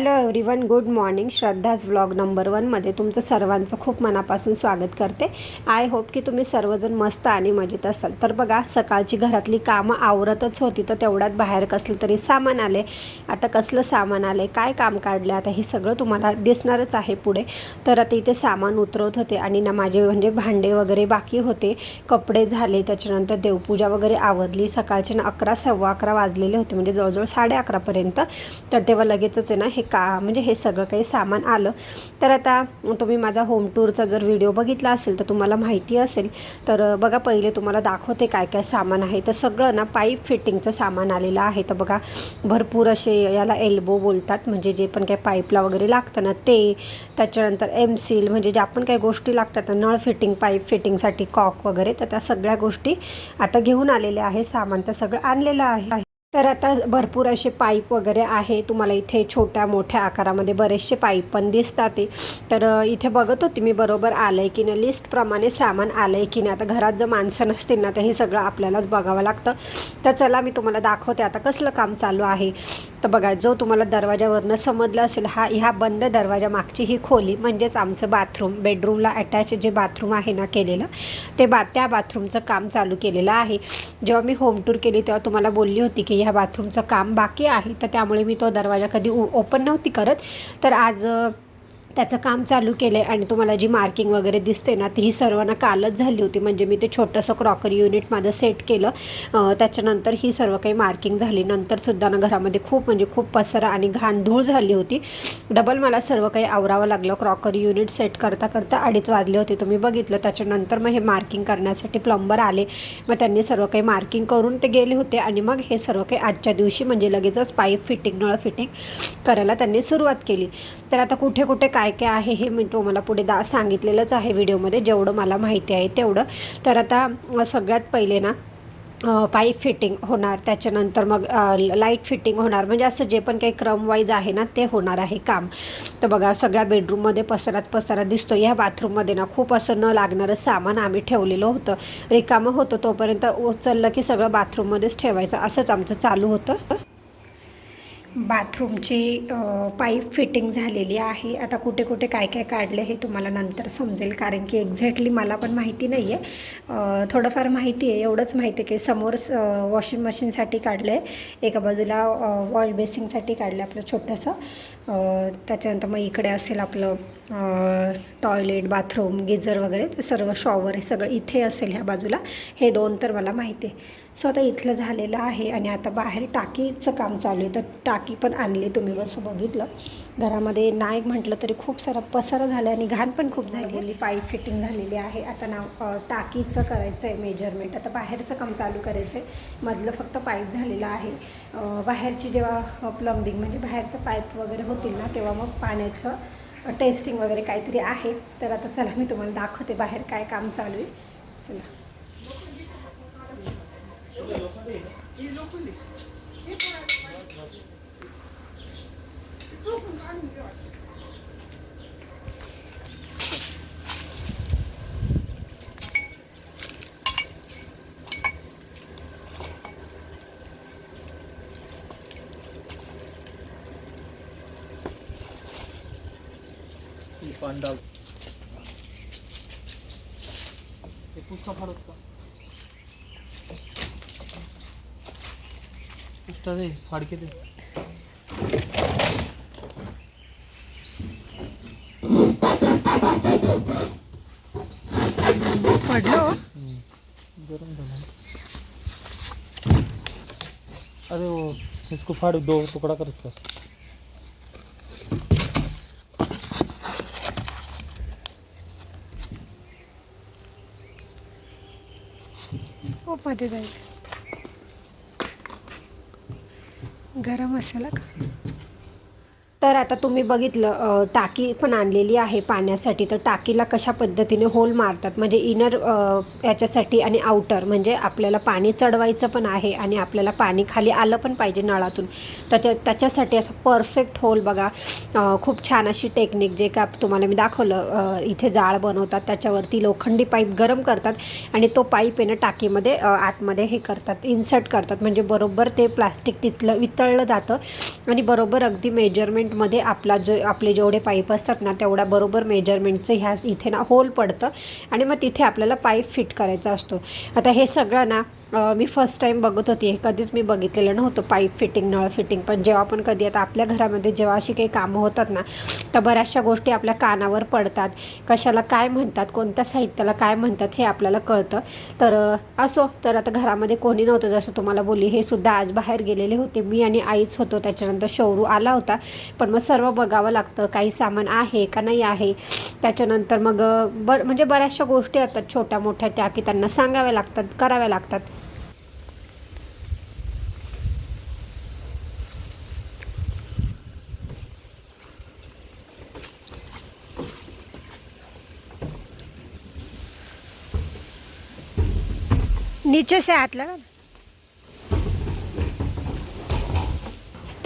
Hello everyone good morning. Shraddha's vlog number वनमध्ये तुमचं सर्वांचं खूप मनापासून स्वागत करते. आय होप की तुम्ही सर्वजण मस्त आणि मजेत असाल. तर बघा सकाळची घरातली कामं आवरतच होती तर तेवढ्यात बाहेर कसलं तरी सामान आले आता कसलं सामान आले काय काम काढले आता हे सगळं तुम्हाला दिसणारच आहे पुढे. तर आता इथे सामान उतरवत होते आणि ना माझे म्हणजे भांडे वगैरे बाकी होते. कपडे झाले त्याच्यानंतर देवपूजा वगैरे आवरली. सकाळचे ना अकरा सव्वा अकरा वाजलेले होते म्हणजे जवळजवळ साडे अकरापर्यंत तर तेव्हा लगेचच आहे ना हे का म्हणजे हे सगळं काही सामान आलं. तर आता तुम्ही माझा होम टूरचा जर व्हिडिओ बघितला असेल तर तुम्हाला माहिती असेल. तर बघा पहिले तुम्हाला दाखवते काय काय सामान आहे. तर सगळं ना पाईप फिटिंगचं सामान आलेलं आहे. तर बघा भरपूर असे याला एल्बो बोलतात. म्हणजे जे पण काही पाईपला वगैरे लागतं ना ते. त्याच्यानंतर एम सील म्हणजे ज्या पण काही गोष्टी लागतात नळ फिटिंग पाईप फिटिंगसाठी कॉक वगैरे तर त्या सगळ्या गोष्टी आता घेऊन आलेल्या आहे. सामान तर सगळं आणलेलं आहे. तर आता भरपूर असे पाईप वगैरे आहे. तुम्हाला इथे छोट्या मोठ्या आकारामध्ये बरेचसे पाईप पण दिसतात तर इथे बघत होती मी बरोबर आलं आहे की नाही? लिस्टप्रमाणे सामान आलं आहे की नाही? आता घरात जर माणसं नसतील ना तर हे सगळं आपल्यालाच बघावं लागतं. तर चला मी तुम्हाला दाखवते आता कसलं काम चालू आहे. तर बघा जो तुम्हाला दरवाजावरनं समजलं असेल हा ह्या बंद दरवाजा मागची ही खोली म्हणजेच आमचं बाथरूम बेडरूमला अटॅच जे बाथरूम आहे ना केलेलं ते बा त्या बाथरूमचं काम चालू केलेलं आहे. जेव्हा मी होम टूर केली तेव्हा तुम्हाला बोलली होती की ह्या बाथरूमचं काम बाकी आहे. तर त्यामुळे मी तो दरवाजा कधी ओपन नव्हती करत. तर आज त्याचं काम चालू केलं आहे आणि तुम्हाला जी मार्किंग वगैरे दिसते ना ती ही सर्वांना कालच झाली होती. म्हणजे मी ते छोटंसं क्रॉकरी युनिट माझं सेट केलं. त्याच्यानंतर ही सर्व काही मार्किंग झाली. नंतरसुद्धा ना घरामध्ये खूप म्हणजे खूप पसरा आणि घाण धूळ झाली होती. डबल मला सर्व काही आवरावं लागलं. क्रॉकरी युनिट सेट करता करता अडीच वाजले होते. तुम्ही बघितलं त्याच्यानंतर मग हे मार्किंग करण्यासाठी प्लंबर आले. मग त्यांनी सर्व काही मार्किंग करून ते गेले होते आणि मग हे सर्व काही आजच्या दिवशी म्हणजे लगेचच पाईप फिटिंग नळ फिटिंग करायला त्यांनी सुरुवात केली. तर आता कुठे कुठे काय काय आहे हे मी तुम्हाला पुढे दा सांगितलेलंच आहे व्हिडिओमध्ये. जेवढं मला माहिती आहे तेवढं. तर आता सगळ्यात पहिले ना पाईप फिटिंग होणार. त्याच्यानंतर मग लाइट फिटिंग होणार. म्हणजे असं जे पण काही क्रमवाईज आहे ना ते होणार आहे काम. तर बघा सगळ्या बेडरूममध्ये पसरात पसरत दिसतो या बाथरूममध्ये ना खूप असं न लागणारं सामान आम्ही ठेवलेलं होतं. रिकामं होतं तोपर्यंत उचललं की सगळं बाथरूममध्येच ठेवायचं. असंच आमचं चालू होतं. बाथरूमची पाईप फिटिंग झालेली आहे. आता कुठे कुठे काय काय काढले हे तुम्हाला नंतर समजेल कारण की एक्झॅक्टली मला पण माहिती नाही आहे थोडंफार माहिती आहे एवढंच माहिती आहे की समोर वॉशिंग मशीनसाठी काढलं आहे एका बाजूला वॉश बेसिंगसाठी काढलं आपलं छोटंसं. त्याच्यानंतर मग इकडे असेल आपलं टॉयलेट बाथरूम गिझर वगैरे ते सर्व शॉवर हे सगळं इथे असेल ह्या बाजूला. हे दोन तर मला माहिती आहे. सो आता इथलं झालेलं आहे आणि आता बाहेर टाकीचं काम चालू आहे. तर टाकी पण आणली तुम्ही बसं बघितलं. घरामध्ये नाही म्हटलं तरी खूप सारा पसारा झाला आणि घाण पण खूप झालेली पाईप फिटिंग झालेली आहे. आता ना अ, टाकीचं करायचं आहे मेजरमेंट. आता बाहेरचं काम चालू करायचं आहे मधलं फक्त पाईप झालेलं आहे. बाहेरची जेव्हा प्लंबिंग म्हणजे बाहेरचं पाईप वगैरे होतील ना तेव्हा मग पाण्याचं टेस्टिंग वगैरे काहीतरी आहे. तर आता चला मी तुम्हाला दाखवते बाहेर काय काम चालू आहे. चला. पान डाल हे पुष्टा पुष्टा दे फाडके दे. पडलो गरम झाला. अरे वो इसको फाड़ दो टुकड़ा कर इसका. हो मध्ये जाईल गरम मसाला का तर आता तुम्ही बघितलं टाकी पण आणलेली आहे पाण्यासाठी. तर टाकीला कशा पद्धतीने होल मारतात? म्हणजे इनर याच्यासाठी आणि आउटर म्हणजे आपल्याला पाणी चढवायचं पण आहे आणि आपल्याला पाणी खाली आलं पण पाहिजे नळातून. त्याच्या त्याच्यासाठी असं परफेक्ट होल बघा. खूप छान अशी टेक्निक जे का तुम्हाला मी दाखवलं इथे जाळ बनवतात त्याच्यावरती लोखंडी पाईप गरम करतात आणि तो पाईप आहे ना टाकीमध्ये आतमध्ये हे करतात इन्सर्ट करतात. म्हणजे बरोबर ते प्लास्टिक तिथलं वितळलं जातं आणि बरोबर अगदी मेजरमेंट मेजरमेंटमध्ये आपला जो आपले जेवढे पाईप असतात ना तेवढ्या बरोबर मेजरमेंटचं ह्या इथे ना होल पडतं. आणि मग तिथे आपल्याला पाईप फिट करायचा असतो. आता हे सगळं ना मी फर्स्ट टाईम बघत होती. हे कधीच मी बघितलेलं नव्हतं पाईप फिटिंग नळ फिटिंग पण जेव्हा पण कधी आता आपल्या घरामध्ये जेव्हा अशी काही कामं होतात ना तर बऱ्याचशा गोष्टी आपल्या कानावर पडतात. कशाला काय म्हणतात कोणत्या साहित्याला काय म्हणतात हे आपल्याला कळतं. तर असो तर आता घरामध्ये कोणी नव्हतं. जसं तुम्हाला बोलली हे सुद्धा आज बाहेर गेलेले होते. मी आणि आईच होतो. त्याच्यानंतर शौरू आला होता. पण मग सर्व बघावं लागतं काही सामान आहे का नाही आहे. त्याच्यानंतर मग बर म्हणजे बऱ्याचशा गोष्टी असतात छोट्या मोठ्या त्या की त्यांना सांगाव्या लागतात कराव्या लागतात. नीचे से हाथ लगा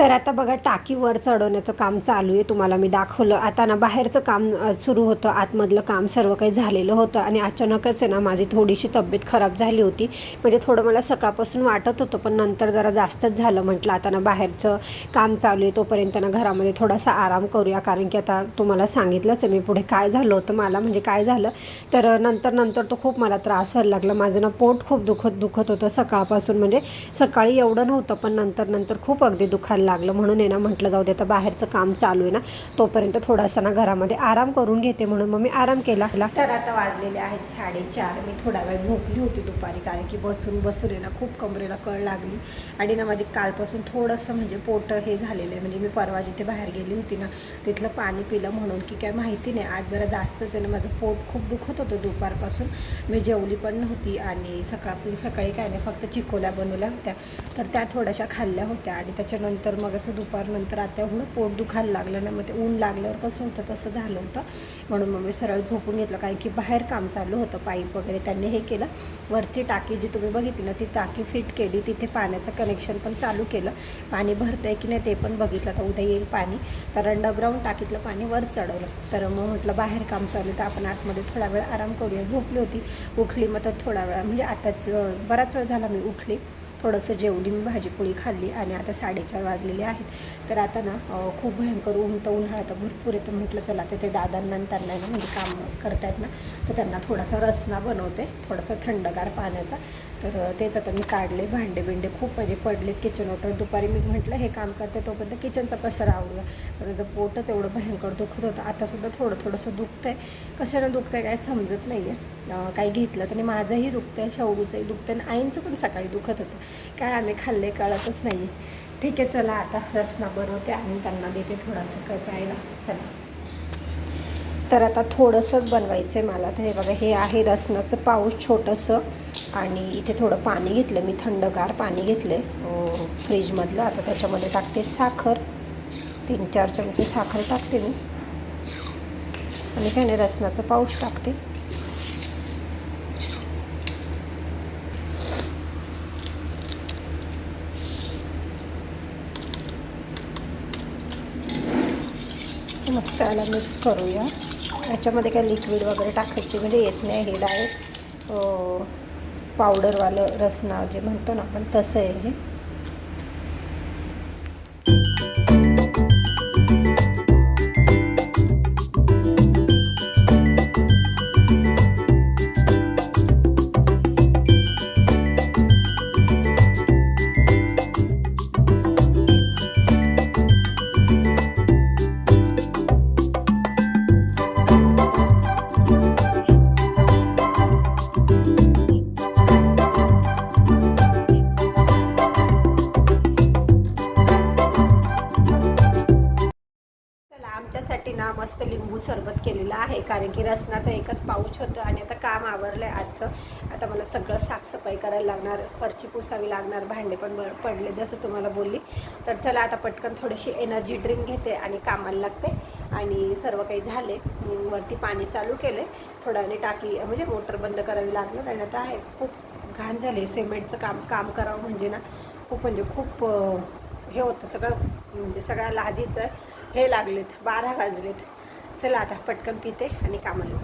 तर आता बघा टाकी वर चढवण्याचं काम चालू आहे. तुम्हाला मी दाखवलं. आता ना बाहेरचं काम सुरू होतं. आतमधलं काम सर्व काही झालेलं होतं. आणि अचानकच आहे ना माझी थोडीशी तब्येत खराब झाली होती. म्हणजे थोडं मला सकाळपासून वाटत होतं पण नंतर जरा जास्तच झालं म्हटलं. आता ना बाहेरचं काम चालू आहे तोपर्यंत ना घरामध्ये थोडासा आराम करूया. कारण की आता तुम्हाला सांगितलंच आहे मी पुढे काय झालं होतं मला म्हणजे काय झालं. तर नंतर नंतर तो खूप मला त्रास व्हायला लागला. माझं ना पोट खूप दुखत दुखत होतं सकाळपासून. म्हणजे सकाळी एवढं नव्हतं पण नंतर नंतर खूप अगदी दुखायला लागलं म्हणून आहे ना म्हटलं जाऊ दे आता बाहेरचं काम चालू आहे ना तोपर्यंत थोडासा ना घरामध्ये आराम करून घेते म्हणून मग मी आराम केला. तर आता वाजलेले आहेत साडेचार. मी थोडा वेळ झोपली होती दुपारी कारण की बसून बसून आहे ना खूप कमरेला कळ लागली. आणि ना माझी कालपासून थोडंसं म्हणजे पोट हे झालेलं आहे. म्हणजे मी परवा जिथे बाहेर गेली होती ना तिथलं पाणी पिलं म्हणून की काय माहिती नाही. आज जरा जास्तच आहे ना माझं पोट खूप दुखत होतं दुपारपासून. मी जेवली पण नव्हती आणि सकाळ सकाळी काय नाही फक्त चिकोल्या बनवल्या होत्या. तर त्या थोड्याशा खाल्ल्या होत्या आणि त्याच्यानंतर मग असं दुपारनंतर आता एवढं पोट दुखायला लागलं ना मग ते ऊन लागल्यावर कसं होतं तसं झालं होतं. म्हणून मग मी सरळ झोपून घेतलं कारण की बाहेर काम चालू होतं पाईप वगैरे. त्यांनी हे केलं वरती टाकी जी तुम्ही बघितली ना ती टाकी फिट केली. तिथे पाण्याचं कनेक्शन पण चालू केलं. पाणी भरतं आहे की नाही ते पण बघितलं. तर उद्या येईल पाणी. तर अंडरग्राऊंड टाकीतलं पाणी वर चढवलं. तर मग म्हटलं बाहेर काम चालू तर आपण आतमध्ये थोडा वेळ आराम करूया. झोपली होती उठली मग तर थोडा वेळा. म्हणजे आता बराच वेळ झाला मी उठली. थोडंसं जेवली मी भाजीपोळी खाल्ली आणि आता साडेचार वाजलेले आहेत. तर आता ना खूप भयंकर ऊन तर उन्हाळा तर भरपूर येतं म्हटलं चला तर ते दादांना आणि त्यांना ना म्हणजे काम करतायत ना तर त्यांना थोडासा रसना बनवते थोडासा थंडगार पाण्याचा. तर तेच आता मी काढले. भांडे बिंडे खूप म्हणजे पडलेत किचन ओटर दुपारी मी म्हटलं हे काम करते तोपर्यंत किचनचा पसरा आवडूया पण पोटच एवढं भयंकर दुखत होतं. आतासुद्धा थोडं थोडंसं दुखतं आहे कशानं दुखतं आहे काय समजत नाही आहे काही घेतलं तर माझंही दुखतं आहे शौरूचंही दुखतं आहे आणि आईंचं पण सकाळी दुखत होतं. काय आम्ही खाल्ले कळतच नाही आहे ठीक आहे चला आता रसना बनवते आणि त्यांना देते थोडंसं काय प्यायला. चला. तर आता थोडंसंच बनवायचं आहे मला. तर हे बघा हे आहे रसनाचं पाऊस छोटंसं. आणि इथे थोडं पाणी घेतलं मी थंडगार पाणी घेतलं आहे फ्रीजमधलं आता त्याच्यामध्ये टाकते साखर. तीन चार चमचे साखर टाकते मी. आणि काय नाही रसनाचं पाऊच टाकते. मस्त याला मिक्स करूया. याच्यामध्ये काय लिक्विड वगैरे टाकायची म्हणजे येत नाही हे डायरेक्ट पावडरवालं रसना जे म्हणतो ना आपण तसं आहे हे. मस्त लिंबू सरबत केलेलं आहे कारण की रसनाचं एकच पाऊच होतं आणि आता काम आवरलं आहे आजचं. आता मला सगळं साफसफाई करायला लागणार फरची पुसावी लागणार भांडे पण पडले जसं तुम्हाला बोलली. तर चला आता पटकन थोडीशी एनर्जी ड्रिंक घेते आणि कामाला लागते. आणि सर्व काही झाले वरती पाणी चालू केलं आहे थोड्याने टाकी म्हणजे मोटर बंद करावी लागणार आणि आता आहे खूप घाण झाले सिमेंटचं काम काम करावं म्हणजे ना खूप म्हणजे खूप हे होतं सगळं म्हणजे सगळ्या लादीचं हे लागलेत बारा वाजलेत. चला आता पटकन पिते आणि कामाला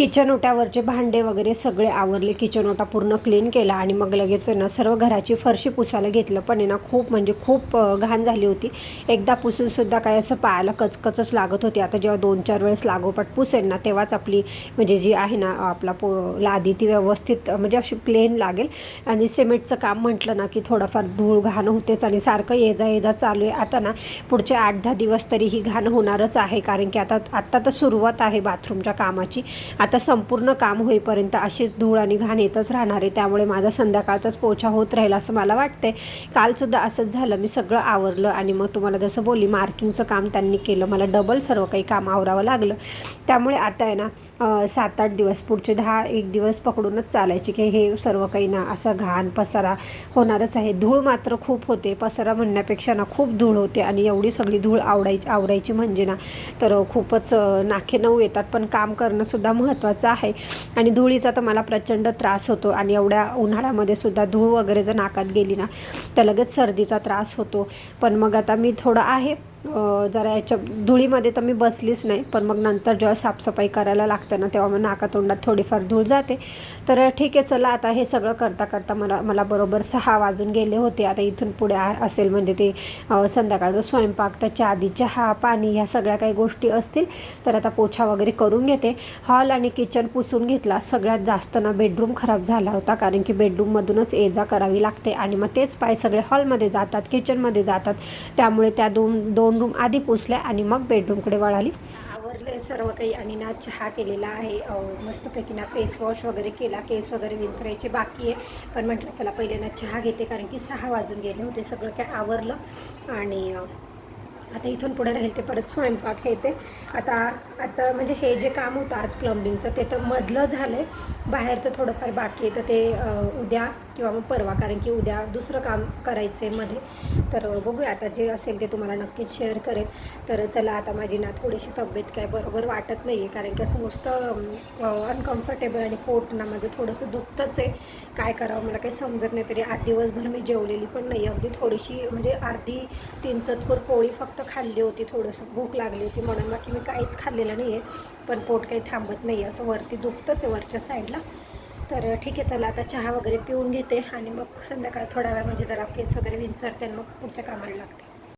किचन ओट्यावरचे भांडे वगैरे सगळे आवरले. किचन ओटा पूर्ण क्लीन केला आणि मग लगेच आहे ना सर्व घराची फरशी पुसायला घेतलं. पण आहे ना खूप म्हणजे खूप घाण झाली होती. एकदा पुसूनसुद्धा काय असं पायाला कचकचच लागत होती. आता जेव्हा दोन चार वेळेस लागोपाठ पुसेल ना तेव्हाच आपली म्हणजे जी आहे ना आपला पो लादी ती व्यवस्थित म्हणजे अशी प्लेन लागेल. आणि सिमेंटचं काम म्हटलं ना की थोडंफार धूळ घाण होतेच आणि सारखं ये जा ये जा चालू आहे. आता ना पुढचे आठ दहा दिवस तरी ही घाण होणारच आहे. कारण की आता आत्ता तर सुरुवात आहे बाथरूमच्या कामाची. आता संपूर्ण काम होईपर्यंत अशीच धूळ आणि घाण येतच राहणार आहे. त्यामुळे माझा संध्याकाळचाच पोछा होत राहील असं मला वाटतंय. कालसुद्धा असंच झालं. मी सगळं आवरलं आणि मग तुम्हाला जसं बोली मार्किंगचं काम त्यांनी केलं. मला डबल सर्व काही काम आवरावं लागलं. त्यामुळे आता आहे ना सात आठ दिवस पुढचे दहा एक दिवस पकडूनच चालायचे की हे सर्व काही ना असं घाण पसारा होणारच आहे. धूळ मात्र खूप होते. पसारा म्हणण्यापेक्षा ना खूप धूळ होते आणि एवढी सगळी धूळ आवडायची आवरायची म्हणजे ना तर खूपच नाखे नाके नऊ येतात. पण काम करणंसुद्धा महत्त्वाचं महत्त्वाचं आहे. आणि धुळीचा तर मला प्रचंड त्रास होतो आणि एवढ्या उन्हाळ्यामध्ये सुद्धा धूळ वगैरे जर नाकात गेली ना तर लगेच सर्दीचा त्रास होतो. पण मग आता मी थोडं आहे जरा याच्या धुळीमध्ये तर मी बसलीच नाही पण मग नंतर जेव्हा साफसफाई करायला लागतं ना तेव्हा मग नाकातोंडात थोडीफार धूळ जाते. तर ठीक आहे चला आता हे सगळं करता करता मला मला बरोबर सहा वाजून गेले होते. आता इथून पुढे आ- असेल म्हणजे ते अं, संध्याकाळचा स्वयंपाक त्याच्या आधी चहा पाणी ह्या सगळ्या काही गोष्टी असतील तर आता पोछा वगैरे करून घेते. हॉल आणि किचन पुसून घेतला. सगळ्यात जास्त ना बेडरूम खराब झाला होता कारण की बेडरूममधूनच ये जा करावी लागते आणि मग तेच पाय सगळे हॉलमध्ये जातात किचनमध्ये जातात. त्यामुळे त्या दोन दोन रूम आधी पुसल्या आणि मग बेडरूमकडे वळाली. ते सर्व काही आणि ना चहा केलेला आहे. मस्तपैकी ना फेस वॉश वगैरे केला. केस वगैरे विंचरायचे बाकी आहे. पण म्हटलं चला पहिले ना चहा घेते कारण की सहा वाजून गेले होते. सगळं काय आवरलं आणि आता इथून पुढे राहील ते परत स्वयंपाक हे ते. आता आता म्हणजे हे जे काम होतं आज प्लंबिंगचं ते तर मधलं झालं आहे बाहेरचं थोडंफार बाकी आहे तर ते उद्या किंवा मग परवा कारण की उद्या दुसरं काम करायचं आहे मध्ये. तर बघूया आता जे असेल ते तुम्हाला नक्कीच शेअर करेल तर चला आता माझी ना थोडीशी तब्येत काय बरोबर वाटत नाही आहे कारण की असं नुसतं अनकम्फर्टेबल आणि पोट ना माझं थोडंसं दुखतंच आहे. काय करावं मला काही समजत नाही तरी आज दिवसभर मी जेवलेली पण नाही. अगदी थोडीशी म्हणजे अर्धी तीन चतकोर पोळी फक्त खाल्ली होती थोडंसं भूक लागली होती म्हणून. बाकी मी काहीच खाल्लेलं नाही आहे पण पोट काही थांबत नाही असं वरती दुखतंच आहे वरच्या साईड साईडला तर ठीक आहे चला आता चहा वगैरे पिऊन घेते आणि मग संध्याकाळ थोड्या वेळ म्हणजे जरा केस वगैरे विंचरते आणि मग पुढच्या कामाला लागते.